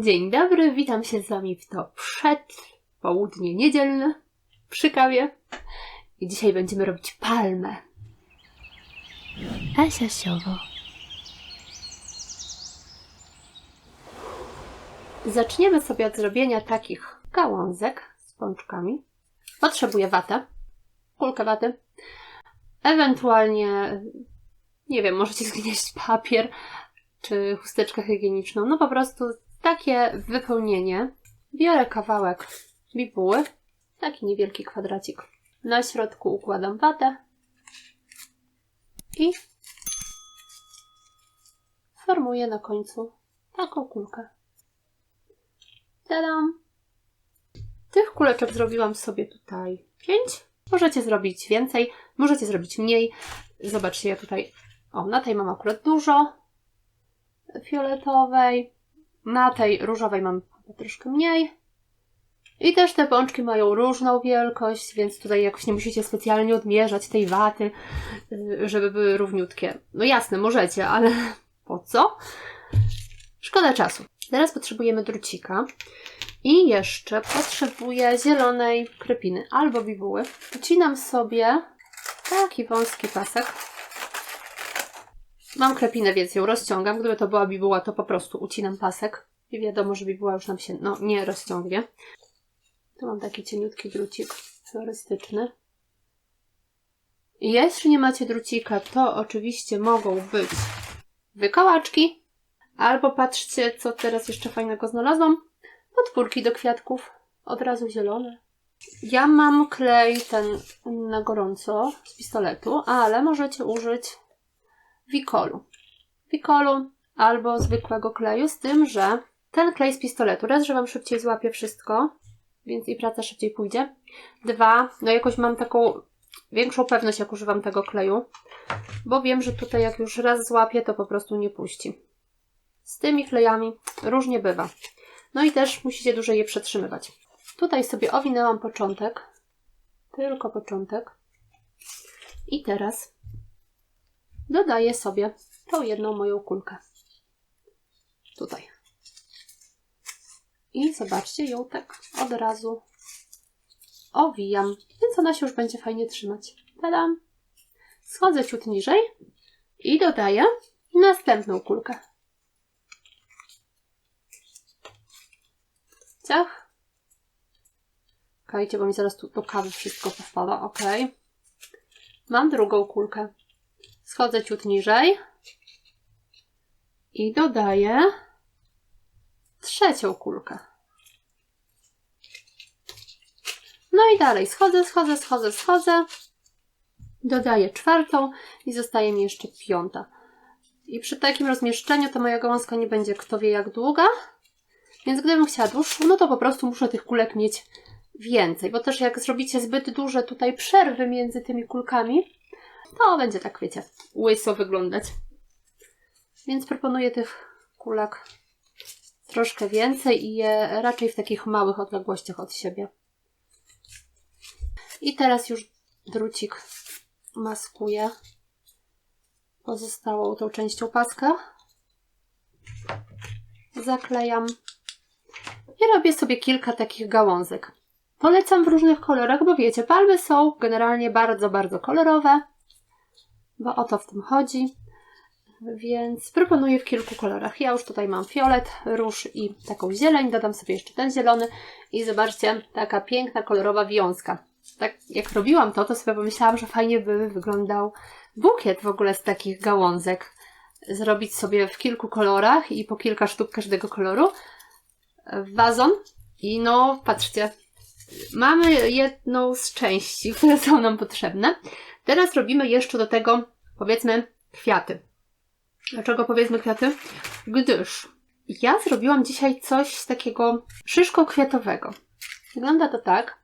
Dzień dobry, witam się z Wami w to przedpołudnie niedzielne przy kawie. I dzisiaj będziemy robić palmę. Asia Siowo. Zaczniemy sobie od zrobienia takich gałązek z pączkami. Potrzebuję watę, kulkę waty, ewentualnie, nie wiem, możecie zgnieść papier czy chusteczkę higieniczną. No po prostu takie wypełnienie. Biorę kawałek bibuły, taki niewielki kwadracik. Na środku układam watę i formuję na końcu taką kulkę. Tadam! Tych kuleczek zrobiłam sobie tutaj pięć. Możecie zrobić więcej, możecie zrobić mniej. Zobaczcie, ja tutaj, o, na tej mam akurat dużo fioletowej, na tej różowej mam troszkę mniej. I też te pączki mają różną wielkość, więc tutaj jakoś nie musicie specjalnie odmierzać tej waty, y, żeby były równiutkie. No jasne, możecie, ale po co? Szkoda czasu. Teraz potrzebujemy drucika i jeszcze potrzebuję zielonej krepiny albo bibuły. Ucinam sobie taki wąski pasek. Mam krepinę, więc ją rozciągam. Gdyby to była bibuła, to po prostu ucinam pasek. I wiadomo, że bibuła już nam się no, nie rozciągnie. Tu mam taki cieniutki drucik florystyczny. Jeśli nie macie drucika, to oczywiście mogą być wykałaczki. Albo patrzcie, co teraz jeszcze fajnego znalazłam. Podpórki do kwiatków. Od razu zielone. Ja mam klej ten na gorąco z pistoletu, ale możecie użyć wikolu. Wikolu albo zwykłego kleju, z tym, że ten klej z pistoletu, raz, że Wam szybciej złapie wszystko, więc i praca szybciej pójdzie. Dwa, no jakoś mam taką większą pewność, jak używam tego kleju, bo wiem, że tutaj jak już raz złapię, to po prostu nie puści. Z tymi klejami różnie bywa. No i też musicie dłużej je przetrzymywać. Tutaj sobie owinęłam początek, tylko początek. I teraz dodaję sobie tą jedną moją kulkę. Tutaj. I zobaczcie, ją tak od razu owijam, więc ona się już będzie fajnie trzymać. Tadam! Schodzę ciut niżej i dodaję następną kulkę. Ciach. Czekajcie, bo mi zaraz tu do kawy wszystko powpada. Ok. Mam drugą kulkę. Schodzę ciut niżej i dodaję trzecią kulkę. No i dalej schodzę, schodzę, schodzę, schodzę. Dodaję czwartą i zostaje mi jeszcze piąta. I przy takim rozmieszczeniu to moja gałązka nie będzie kto wie jak długa. Więc gdybym chciała dłuższą, no to po prostu muszę tych kulek mieć więcej. Bo też jak zrobicie zbyt duże tutaj przerwy między tymi kulkami, to będzie tak, wiecie, łyso wyglądać. Więc proponuję tych kulek troszkę więcej i je raczej w takich małych odległościach od siebie. I teraz już drucik maskuję pozostałą tą częścią paska. Zaklejam i robię sobie kilka takich gałązek. Polecam w różnych kolorach, bo wiecie, palmy są generalnie bardzo, bardzo kolorowe, bo o to w tym chodzi. Więc proponuję w kilku kolorach. Ja już tutaj mam fiolet, róż i taką zieleń. Dodam sobie jeszcze ten zielony i zobaczcie, taka piękna, kolorowa wiązka. Tak jak robiłam to, to sobie pomyślałam, że fajnie by wyglądał bukiet w ogóle z takich gałązek. Zrobić sobie w kilku kolorach i po kilka sztuk każdego koloru. Wazon i no, patrzcie, mamy jedną z części, które są nam potrzebne. Teraz robimy jeszcze do tego, powiedzmy, kwiaty. Dlaczego powiedzmy kwiaty? Gdyż ja zrobiłam dzisiaj coś takiego szyszką kwiatowego. Wygląda to tak.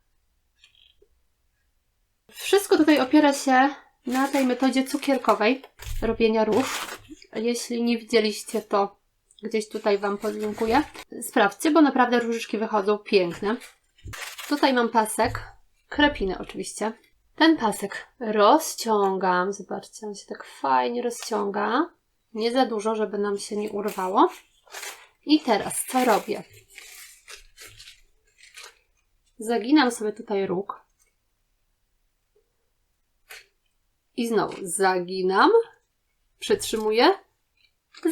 Wszystko tutaj opiera się na tej metodzie cukierkowej robienia róż. Jeśli nie widzieliście, to gdzieś tutaj Wam podlinkuję. Sprawdźcie, bo naprawdę różyczki wychodzą piękne. Tutaj mam pasek, krepiny oczywiście. Ten pasek rozciągam, zobaczcie, on się tak fajnie rozciąga. Nie za dużo, żeby nam się nie urwało. I teraz co robię? Zaginam sobie tutaj róg. I znowu zaginam, przytrzymuję,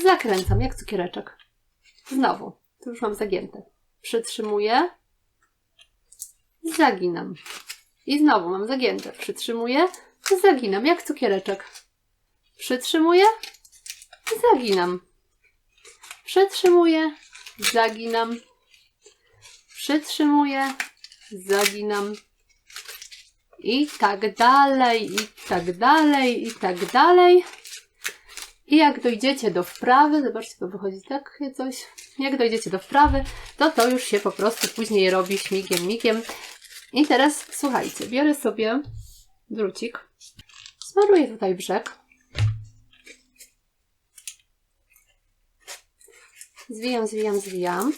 zakręcam jak cukiereczek. Znowu, tu już mam zagięte. Przytrzymuję, zaginam. I znowu mam zagięte. Przytrzymuję, zaginam jak cukiereczek. Przytrzymuję, zaginam. Przytrzymuję, zaginam. Przytrzymuję, zaginam. I tak dalej, i tak dalej, i tak dalej. I jak dojdziecie do wprawy, zobaczcie, to wychodzi takie coś. Jak dojdziecie do wprawy, to to już się po prostu później robi śmigiem, migiem. I teraz słuchajcie, biorę sobie drucik, smaruję tutaj brzeg. Zwijam, zwijam, zwijam.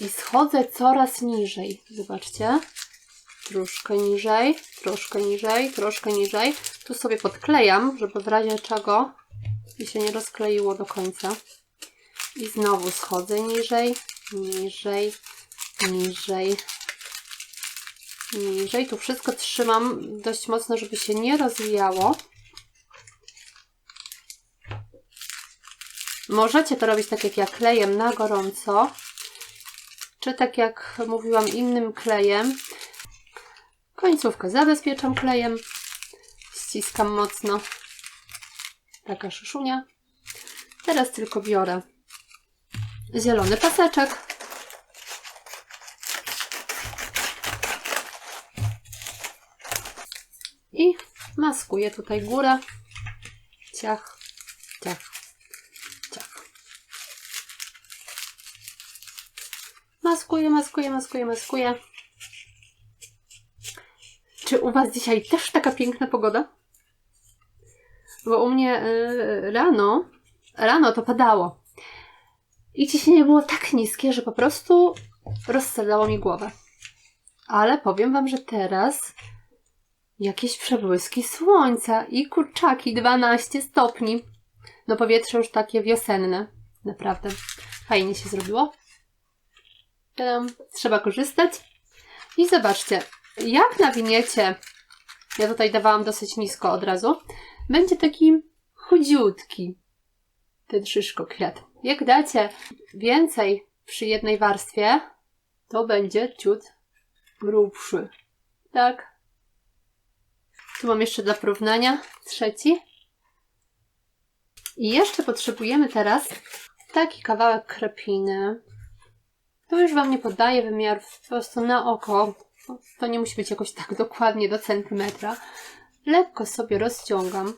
I schodzę coraz niżej. Zobaczcie. Troszkę niżej, troszkę niżej, troszkę niżej. Tu sobie podklejam, żeby w razie czego mi się nie rozkleiło do końca. I znowu schodzę niżej, niżej, niżej, niżej. Tu wszystko trzymam dość mocno, żeby się nie rozwijało. Możecie to robić tak jak ja klejem na gorąco, czy tak jak mówiłam innym klejem. Końcówkę zabezpieczam klejem, ściskam mocno. Taka szyszunia. Teraz tylko biorę zielony paseczek. I maskuję tutaj górę. Ciach, ciach, ciach. Maskuję, maskuję, maskuję, maskuję. Czy u Was dzisiaj też taka piękna pogoda? Bo u mnie y, rano, rano to padało. I ciśnienie było tak niskie, że po prostu rozsadzało mi głowę. Ale powiem Wam, że teraz jakieś przebłyski słońca i kurczaki 12 stopni. No powietrze już takie wiosenne. Naprawdę fajnie się zrobiło. Trzeba korzystać. I zobaczcie, jak nawiniecie, ja tutaj dawałam dosyć nisko od razu, będzie taki chudziutki ten szyszko kwiat. Jak dacie więcej przy jednej warstwie, to będzie ciut grubszy. Tak. Tu mam jeszcze dla porównania trzeci. I jeszcze potrzebujemy teraz taki kawałek krepiny. To już Wam nie podaję wymiarów, po prostu na oko. To nie musi być jakoś tak dokładnie do centymetra. Lekko sobie rozciągam.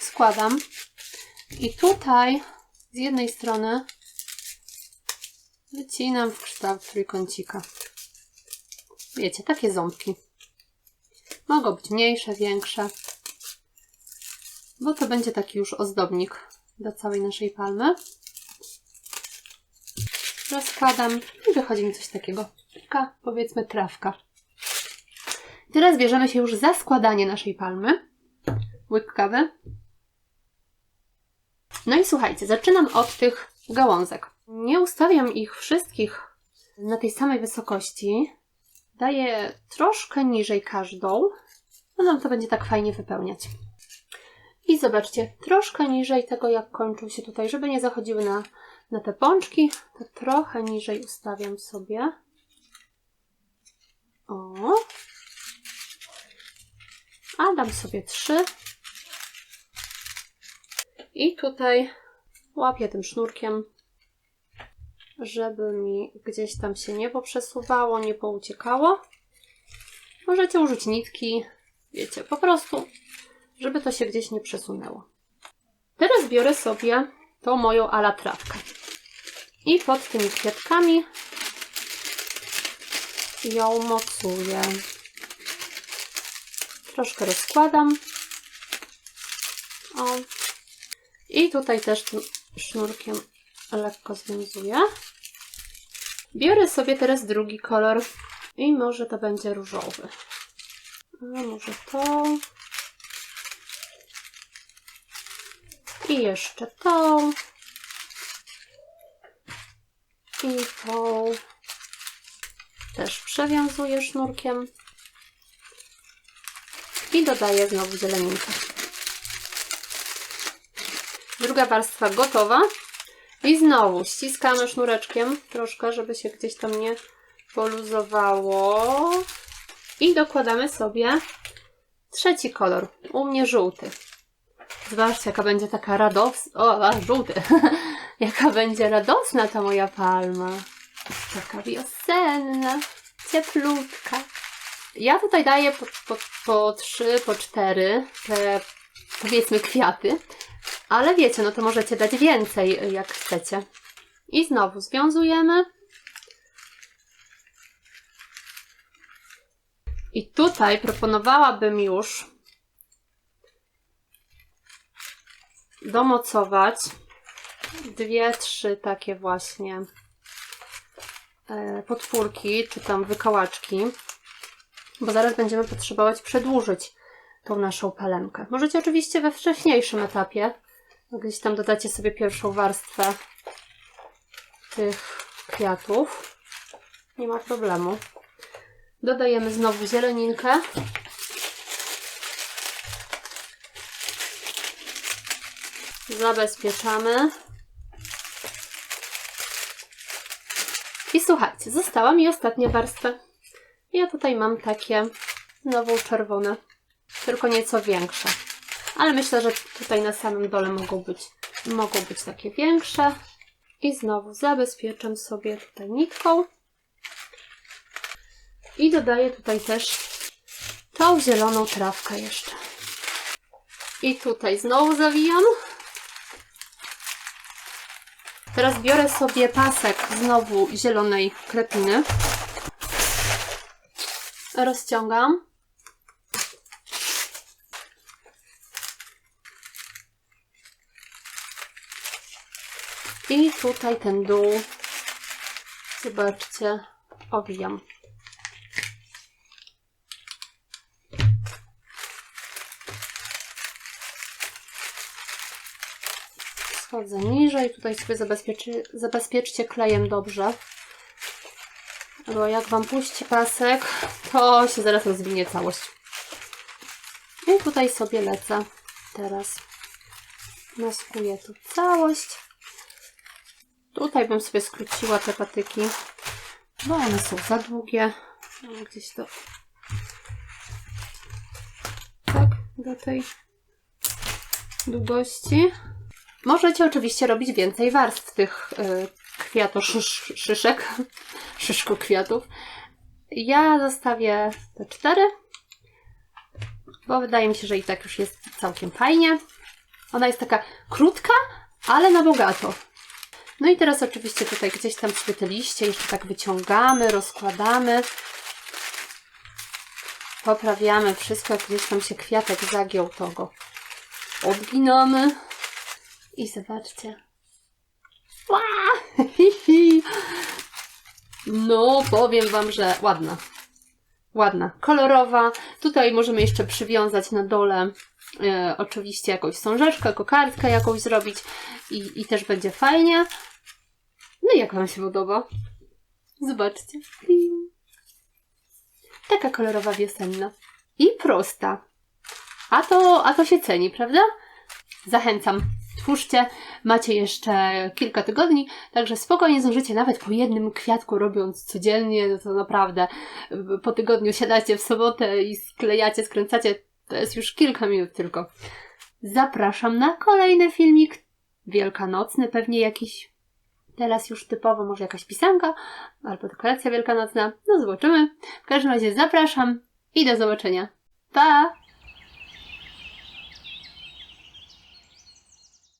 Składam. I tutaj z jednej strony wycinam w kształt trójkącika. Wiecie, takie ząbki. Mogą być mniejsze, większe, bo to będzie taki już ozdobnik do całej naszej palmy. Rozkładam i wychodzi mi coś takiego. Taka, powiedzmy, trawka. Teraz bierzemy się już za składanie naszej palmy. Łyk kawy. No i słuchajcie, zaczynam od tych gałązek. Nie ustawiam ich wszystkich na tej samej wysokości. Daję troszkę niżej każdą. No nam to będzie tak fajnie wypełniać. I zobaczcie, troszkę niżej tego, jak kończą się tutaj, żeby nie zachodziły na, na te pączki, to trochę niżej ustawiam sobie. O. A dam sobie trzy. I tutaj łapię tym sznurkiem, żeby mi gdzieś tam się nie poprzesuwało, nie pouciekało. Możecie użyć nitki, wiecie, po prostu, żeby to się gdzieś nie przesunęło. Teraz biorę sobie tą moją ala trawkę. I pod tymi kwiatkami ją mocuję. Troszkę rozkładam. O. I tutaj też tym sznurkiem lekko związuję. Biorę sobie teraz drugi kolor i może to będzie różowy. A może to. I jeszcze to. I tą też przewiązuję sznurkiem. I dodaję znowu zieleninkę. Druga warstwa gotowa. I znowu ściskamy sznureczkiem troszkę, żeby się gdzieś tam nie poluzowało. I dokładamy sobie trzeci kolor. U mnie żółty. Zobaczcie, jaka będzie taka radosna. O, a, żółty. jaka będzie radosna ta moja palma. Taka wiosenna, cieplutka. Ja tutaj daję po, po, po trzy, po cztery te powiedzmy kwiaty. Ale wiecie, no to możecie dać więcej, jak chcecie. I znowu związujemy. I tutaj proponowałabym już domocować dwie, trzy takie właśnie e, podpórki, czy tam wykałaczki, bo zaraz będziemy potrzebować przedłużyć tą naszą palemkę. Możecie oczywiście we wcześniejszym etapie, gdzieś tam dodacie sobie pierwszą warstwę tych kwiatów. Nie ma problemu. Dodajemy znowu zieleninkę. Zabezpieczamy. I słuchajcie, została mi ostatnia warstwa. Ja tutaj mam takie znowu czerwone, tylko nieco większe. Ale myślę, że tutaj na samym dole mogą być, mogą być takie większe. I znowu zabezpieczam sobie tutaj nitką. I dodaję tutaj też tą zieloną trawkę jeszcze. I tutaj znowu zawijam. Teraz biorę sobie pasek znowu zielonej krepiny. Rozciągam. I tutaj ten dół, zobaczcie, owijam. Schodzę niżej, tutaj sobie zabezpieczy, zabezpieczcie klejem dobrze. Bo jak Wam puści pasek, to się zaraz rozwinie całość. I tutaj sobie lecę teraz. Maskuję tu całość. Tutaj bym sobie skróciła te patyki, bo one są za długie. Gdzieś to tak, do tej długości. Możecie oczywiście robić więcej warstw tych y, kwiatoszyszek, szyszku kwiatów. Ja zostawię te cztery, bo wydaje mi się, że i tak już jest całkiem fajnie. Ona jest taka krótka, ale na bogato. No i teraz oczywiście tutaj gdzieś tam sobie te liście jeszcze tak wyciągamy, rozkładamy. Poprawiamy wszystko, jak gdzieś tam się kwiatek zagiął, to go odginamy. I zobaczcie. Ła! No, powiem Wam, że ładna. Ładna, kolorowa. Tutaj możemy jeszcze przywiązać na dole e, oczywiście jakąś sążeczkę, kokardkę jakąś zrobić i, i też będzie fajnie. No i jak Wam się podoba? Zobaczcie. Taka kolorowa wiosenna. I prosta. A to, a to się ceni, prawda? Zachęcam. Twórzcie, macie jeszcze kilka tygodni, także spokojnie zdążycie nawet po jednym kwiatku robiąc codziennie, no to naprawdę po tygodniu siadacie w sobotę i sklejacie, skręcacie, to jest już kilka minut tylko. Zapraszam na kolejny filmik wielkanocny, pewnie jakiś teraz już typowo, może jakaś pisanka albo dekoracja wielkanocna, no zobaczymy. W każdym razie zapraszam i do zobaczenia. Pa!